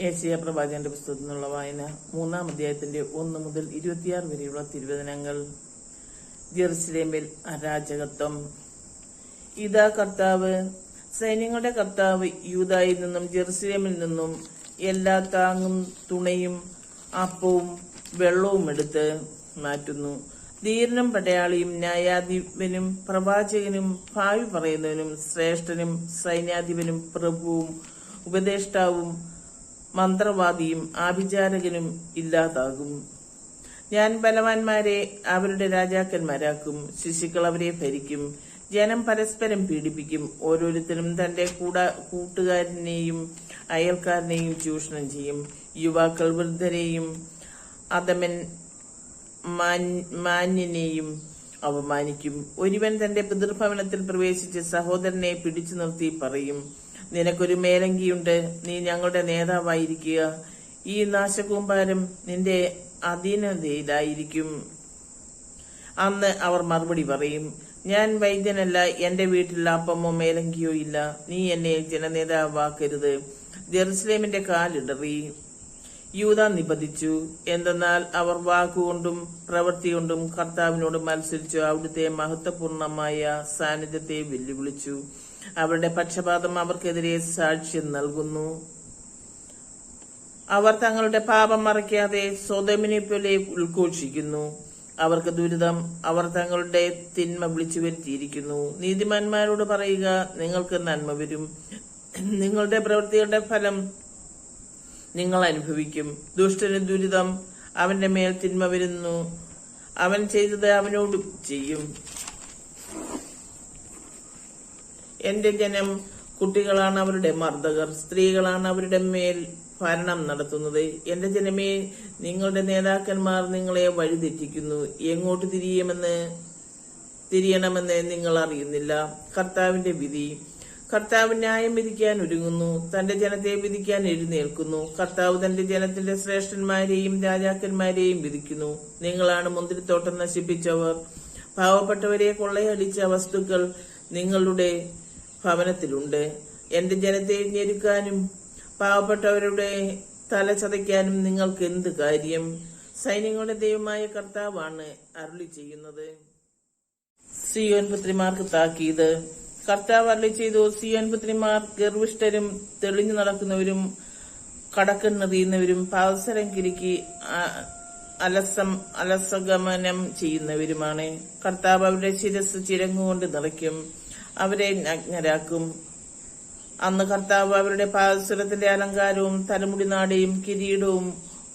Asia പ്രവാചകന്റെ പുസ്തകത്തിൽ നിന്നുള്ള വായന മൂന്നാം അധ്യായത്തിന്റെ ഒന്ന് മുതൽ ഇരുപത്തിയാറ് വരെയുള്ള തിരുവചനങ്ങൾ. ജെറുസലേമിൽ അരാജകത്വം. ഇതാ കർത്താവ് സൈന്യങ്ങളുടെ കർത്താവ് യൂതായിൽ നിന്നും ജെറുസലേമിൽ നിന്നും എല്ലാ താങ്ങും തുണയും അപ്പവും വെള്ളവും എടുത്ത് മാറ്റുന്നു. ധീരനും പടയാളിയും ന്യായാധിപനും പ്രവാചകനും ഭാവി പറയുന്നവനും ശ്രേഷ്ഠനും സൈന്യാധിപനും പ്രഭുവും ഉപദേഷ്ടാവും മന്ത്രവാദിയും ആഭിചാരകനും ഇല്ലാതാകും. ഞാൻ ബലവാന്മാരെ അവരുടെ രാജാക്കന്മാരാക്കും. ശിശുക്കൾ അവരെ ഭരിക്കും. ജനം പരസ്പരം പീഡിപ്പിക്കും. ഓരോരുത്തരും തന്റെ കൂട കൂട്ടുകാരനെയും അയൽക്കാരനെയും ചൂഷണം ചെയ്യും. യുവാക്കൾ വൃദ്ധരെയും അധമൻ മാന്യനെയും അപമാനിക്കും. ഒരുവൻ തന്റെ പിതൃഭവനത്തിൽ പ്രവേശിച്ച് സഹോദരനെ പിടിച്ചു നിർത്തി പറയും നിനക്കൊരു മേലങ്കിയുണ്ട്. നീ ഞങ്ങളുടെ നേതാവായിരിക്കുക. ഈ നാശകൂമ്പാരം നിന്റെ അധീനതയിലായിരിക്കും. അന്ന് അവർ മറുപടി പറയും ഞാൻ വൈദ്യനല്ല എന്റെ വീട്ടിൽ അപ്പമോ മേലങ്കിയോ ഇല്ല. നീ എന്നെ ജനനേതാവാക്കരുത്. ജെറുസലേമിന്റെ കാലിടറി. യൂത നിബന്ധിച്ചു എന്തെന്നാൽ അവർ വാക്കുകൊണ്ടും പ്രവൃത്തികൊണ്ടും കർത്താവിനോട് മത്സരിച്ചു അവിടുത്തെ മഹത്വപൂർണമായ സാന്നിധ്യത്തെ വെല്ലുവിളിച്ചു. അവരുടെ പക്ഷപാതം അവർക്കെതിരെ സാക്ഷ്യം നൽകുന്നു. അവർ തങ്ങളുടെ പാപം മറയ്ക്കാതെ സ്വതമിനെ പോലെ ഉദ്ഘോഷിക്കുന്നു അവർക്ക് ദുരിതം അവർ തങ്ങളുടെ തിന്മ വിളിച്ചു വരുത്തിയിരിക്കുന്നു. നീതിമാന്മാരോട് പറയുക നിങ്ങൾക്ക് നന്മ വരും. നിങ്ങളുടെ പ്രവൃത്തികളുടെ ഫലം നിങ്ങൾ അനുഭവിക്കും. ദുഷ്ടന് ദുരിതം അവന്റെ മേൽ തിന്മ വരുന്നു. അവൻ ചെയ്തത് അവനോട് ചെയ്യും. എന്റെ ജനം കുട്ടികളാണ് അവരുടെ മർദ്ദകർ സ്ത്രീകളാണ് അവരുടെ മേൽ ഭരണം നടത്തുന്നത്. എന്റെ ജനമേ നിങ്ങളുടെ നേതാക്കന്മാർ നിങ്ങളെ വഴിതെറ്റിക്കുന്നു. എങ്ങോട്ട് തിരിയുമെന്ന് തിരിയണമെന്ന് നിങ്ങൾ അറിയുന്നില്ല. കർത്താവിന്റെ വിധി. കർത്താവ് ന്യായം വിധിക്കാൻ ഒരുങ്ങുന്നു. തന്റെ ജനത്തെ വിധിക്കാൻ എഴുന്നേൽക്കുന്നു. കർത്താവ് തന്റെ ജനത്തിന്റെ ശ്രേഷ്ഠന്മാരെയും രാജാക്കന്മാരെയും വിധിക്കുന്നു. നിങ്ങളാണ് മുന്തിരിത്തോട്ടം നശിപ്പിച്ചവർ. പാവപ്പെട്ടവരെ കൊള്ളയടിച്ച വസ്തുക്കൾ നിങ്ങളുടെ ഭവനത്തിലുണ്ട്. എന്റെ ജനത്തെ ഞെരുക്കാനും പാവപ്പെട്ടവരുടെ തല ചതയ്ക്കാനും നിങ്ങൾക്ക് എന്ത് കാര്യം? സൈന്യങ്ങളുടെ ദൈവമായ കർത്താവാണ് അരുളി ചെയ്യുന്നത്. സിയോൻ പുത്രിമാർക്ക് താക്കീത്. കർത്താവ് അരുളി ചെയ്തു സിയോൻ പുത്രിമാർ ഗർവിഷ്ഠരും തെളിഞ്ഞു നടക്കുന്നവരും കടക്കെന്നെറിയുന്നവരും പാവസരം കിരുക്കി അലസം അലസഗമനം ചെയ്യുന്നവരുമാണ്. കർത്താവ് അവരുടെ ശിരസ് ചിരങ്ങുകൊണ്ട് നിറയ്ക്കും. അവരെ നഗ്നരാക്കും. അന്ന് കർത്താവ് അവരുടെ പാദസരത്തിന്റെ അലങ്കാരവും തലമുടി നാടയും കിരീടവും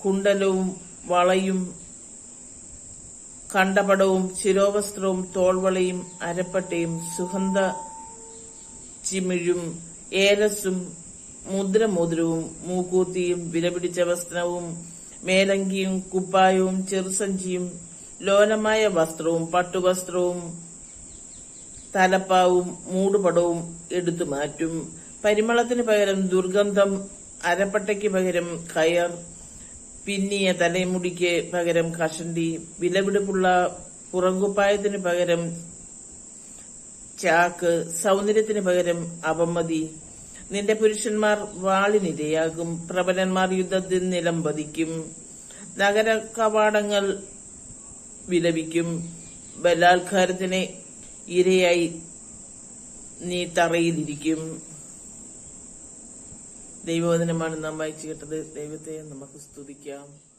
കുണ്ടലവും വളയും കണ്ടപടവും ശിരോവസ്ത്രവും തോൾവളയും അരപ്പട്ടയും സുഗന്ധ ചിമിഴും ഏലസും മുദ്രമോതിരവും മൂക്കൂത്തിയും വിലപിടിച്ച വസ്ത്രവും മേലങ്കിയും കുപ്പായവും ചെറുസഞ്ചിയും ലോലമായ വസ്ത്രവും പട്ടുവസ്ത്രവും തലപ്പാവും മൂടുപടവും എടുത്തു മാറ്റും. പരിമളത്തിന് പകരം ദുർഗന്ധം അരപ്പട്ടയ്ക്ക് പകരം കയർ പിന്നിയ തലമുടിക്ക് പകരം കഷണ്ടി വിലപിടിപ്പുള്ള പുറങ്കുപ്പായത്തിന് പകരം ചാക്ക് സൗന്ദര്യത്തിന് പകരം അപമതി. നിന്റെ പുരുഷന്മാർ വാളിനിരയാകും പ്രബലന്മാർ യുദ്ധത്തിൽ നിലം പതിക്കും. നഗര കവാടങ്ങൾ വിലപിക്കും. ബലാത്കാരത്തിന് ഇരയായി നീ തറയിലിരിക്കും. ദൈവവചനമാണ് നാം വായിച്ചു കേട്ടത്. ദൈവത്തെ നമുക്ക് സ്തുതിക്കാം.